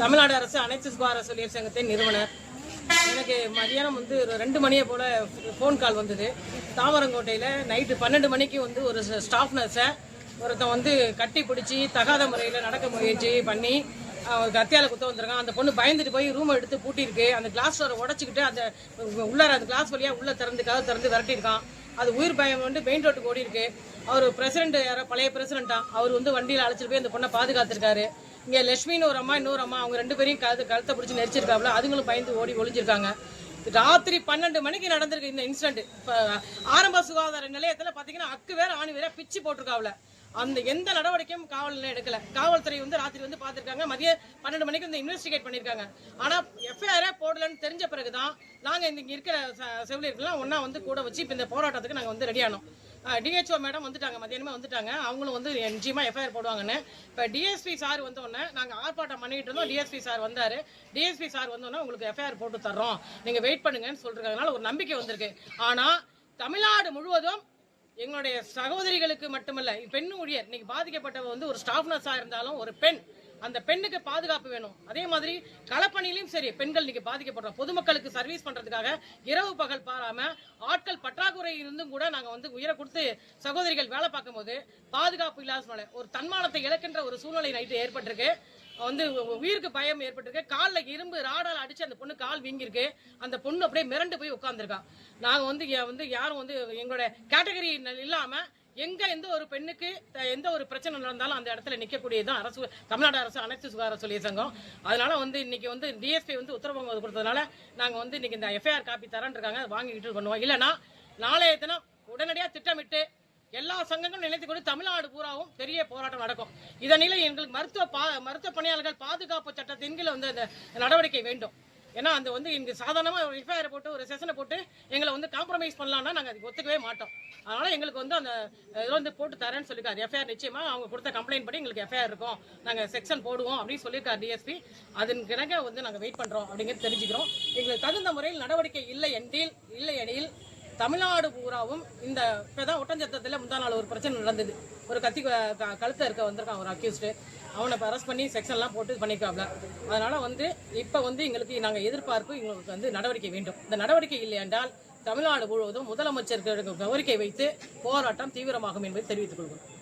தமிழ்நாடு அரசு அனைத்து சுகாதார சொல்லியர் சங்கத்தின் நிறுவனர். எனக்கு மதியானம் வந்து ரெண்டு மணியை போல் ஃபோன் கால் வந்தது. தாமரங்கோட்டையில் நைட்டு பன்னெண்டு மணிக்கு வந்து ஒரு ஸ்டாஃப் நர்ஸை ஒருத்தன் வந்து கட்டி பிடிச்சி தகாத முறையில் நடக்க முயற்சி பண்ணி அவர் கத்தியால் குத்த வந்திருக்கான். அந்த பொண்ணு பயந்துட்டு போய் ரூமை எடுத்து பூட்டியிருக்கு. அந்த கிளாஸ் டோரை உடச்சிக்கிட்டு அந்த உள்ளார அந்த கிளாஸ் வழியாக உள்ளே திறந்துக்காக திறந்து விரட்டியிருக்கான். அது உயிர் பயம் வந்து மெயின் ரோட்டுக்கு ஓடி இருக்கு அவர் பிரசிடென்ட் யாரோ பழைய பிரசிடென்ட்டா அவர் வந்து வண்டியில் அழைச்சிட்டு போய் அந்த பொண்ணை பாதுகாத்திருக்காரு. இங்கே லட்சுமின்னு ஒரு அம்மா இன்னொரு அம்மா அவங்க ரெண்டு பேரையும் கழுத்து கழுத்தை பிடிச்சி நெரிச்சிருக்காப்புல அதுங்களும் பயந்து ஓடி ஒளிஞ்சிருக்காங்க. ராத்திரி பன்னெண்டு மணிக்கு நடந்திருக்கு இந்த இன்சிடென்ட் இப்போ ஆரம்ப சுகாதார நிலையத்தில் பார்த்தீங்கன்னா அக்கு வேற ஆணி வேற பிச்சு போட்டிருக்காவுல அந்த எந்த நடவடிக்கையும் காவல் நிலையம் எடுக்கல. காவல்துறை வந்து ராத்திரி வந்து பார்த்துருக்காங்க மதியம் பன்னெண்டு மணிக்கு வந்து இன்வெஸ்டிகேட் பண்ணியிருக்காங்க ஆனால் எஃப்ஐஆரே போடலன்னு தெரிஞ்ச பிறகு தான் நாங்கள் இந்த இங்கே இருக்கிற ச- செவிலியர்கள்லாம் ஒன்றா வந்து கூட வச்சு இப்போ இந்த போராட்டத்துக்கு நாங்கள் வந்து ரெடி ஆனோம். டிஹெச்ஓ மேடம் வந்துட்டாங்க மதியானமே வந்துட்டாங்க. அவங்களும் வந்து நிச்சயமாக எஃப்ஐஆர் போடுவாங்கன்னு. இப்போ டிஎஸ்பி சார் வந்தோடனே நாங்கள் ஆர்ப்பாட்டம் பண்ணிட்டு இருந்தோம். டிஎஸ்பி சார் வந்தார். டிஎஸ்பி சார் வந்தோடனே உங்களுக்கு எஃப்ஐஆர் போட்டு தர்றோம். நீங்கள் வெயிட் பண்ணுங்கன்னு சொல்றதுனால ஒரு நம்பிக்கை வந்திருக்கு. ஆனால் தமிழ்நாடு முழுவதும் எங்களுடைய சகோதரிகளுக்கு மட்டுமல்ல பெண் ஊழியர் இன்னைக்கு பாதிக்கப்பட்டவ வந்து ஒரு ஸ்டாஃப் நர்ஸாக இருந்தாலும் ஒரு பெண். அந்த பெண்ணுக்கு பாதுகாப்பு வேணும். அதே மாதிரி களப்பணியிலும் சரி பெண்கள் இன்னைக்கு பாதிக்கப்படுறோம். பொதுமக்களுக்கு சர்வீஸ் பண்றதுக்காக இரவு பகல் பாராம ஆட்கள் பற்றாக்குறை இருந்தும் கூட நாங்க வந்து உயிரை கொடுத்து சகோதரிகள் வேலை பார்க்கும்போது பாதுகாப்பு இல்லாத ஒரு தன்மானத்தை இழக்கின்ற ஒரு சூழ்நிலை நைட்டு ஏற்பட்டிருக்கு. வந்து உயிருக்கு பயம் ஏற்பட்டிருக்கு. காலில் இரும்பு ராடால் அடிச்சு அந்த பொண்ணு கால் வீங்கிருக்கு அந்த பொண்ணு அப்படியே மிரண்டு போய் உட்காந்துருக்கா நாங்கள் வந்து வந்து யாரும் வந்து எங்களோட கேட்டகரி இல்லாமல் எங்க எந்த ஒரு பெண்ணுக்கு எந்த ஒரு பிரச்சனை நடந்தாலும் அந்த இடத்துல நிற்கக்கூடியதுதான் அரசு தமிழ்நாடு அரசு அனைத்து சுகாதார சொல்லிய சங்கம். அதனால வந்து இன்னைக்கு வந்து டிஎஸ்பி வந்து உத்தரவு கொடுத்ததுனால நாங்கள் வந்து இன்னைக்கு இந்த எஃப்ஐஆர் காப்பி தரேன் இருக்காங்க. அதை வாங்கிட்டு பண்ணுவோம் இல்லைன்னா நாளைய தினம் உடனடியாக திட்டமிட்டு எல்லா சங்கங்களும் நினைத்து கொண்டு தமிழ்நாடு பூராவும் பெரிய போராட்டம் நடக்கும். இதனில எங்களுக்கு மருத்துவ பா மருத்துவ பணியாளர்கள் பாதுகாப்பு சட்டத்தின் கீழ் வந்து இந்த நடவடிக்கை வேண்டும். ஏன்னா அந்த வந்து இங்க சாதாரணமா ஒரு எஃப்ஐஆர் போட்டு ஒரு செஷனை போட்டு எங்களை வந்து காம்ப்ரமைஸ் பண்ணலாம்னா நாங்கள் அதுக்கு ஒத்துக்கவே மாட்டோம். அதனால எங்களுக்கு வந்து அந்த இதில் வந்து போட்டு தரேன்னு சொல்லியிருக்காரு. எஃப்ஐஆர் நிச்சயமா அவங்க கொடுத்த கம்ப்ளைண்ட் படி எங்களுக்கு எஃப்ஐஆர் இருக்கும். நாங்கள் செக்ஷன் போடுவோம் அப்படின்னு சொல்லியிருக்காரு டிஎஸ்பி அதன் கிணக்க வந்து நாங்கள் வெயிட் பண்ணுறோம் அப்படிங்கிறது தெரிஞ்சுக்கிறோம். எங்களுக்கு தகுந்த முறையில் நடவடிக்கை இல்லை என்றில் இல்லை எனில் தமிழ்நாடு பூராவும் இந்த இப்போதான் ஒட்டஞ்சத்தத்தில் முந்தா நாள் ஒரு பிரச்சனை நடந்தது. ஒரு கத்தி க- கழுத்தை இருக்க வந்திருக்கான் ஒரு அக்யூஸ்டு அவனை இப்போ அரெஸ்ட் பண்ணி செக்ஷன்லாம் போட்டு பண்ணிக்காப்ல அதனால் வந்து இப்போ வந்து எங்களுக்கு நாங்கள் எதிர்பார்ப்பு எங்களுக்கு வந்து நடவடிக்கை வேண்டும். இந்த நடவடிக்கை இல்லை என்றால் தமிழ்நாடு முழுவதும் முதலமைச்சருக்கு கோரிக்கை வைத்து போராட்டம் தீவிரமாகும் என்பதை தெரிவித்துக் கொள்கிறோம்.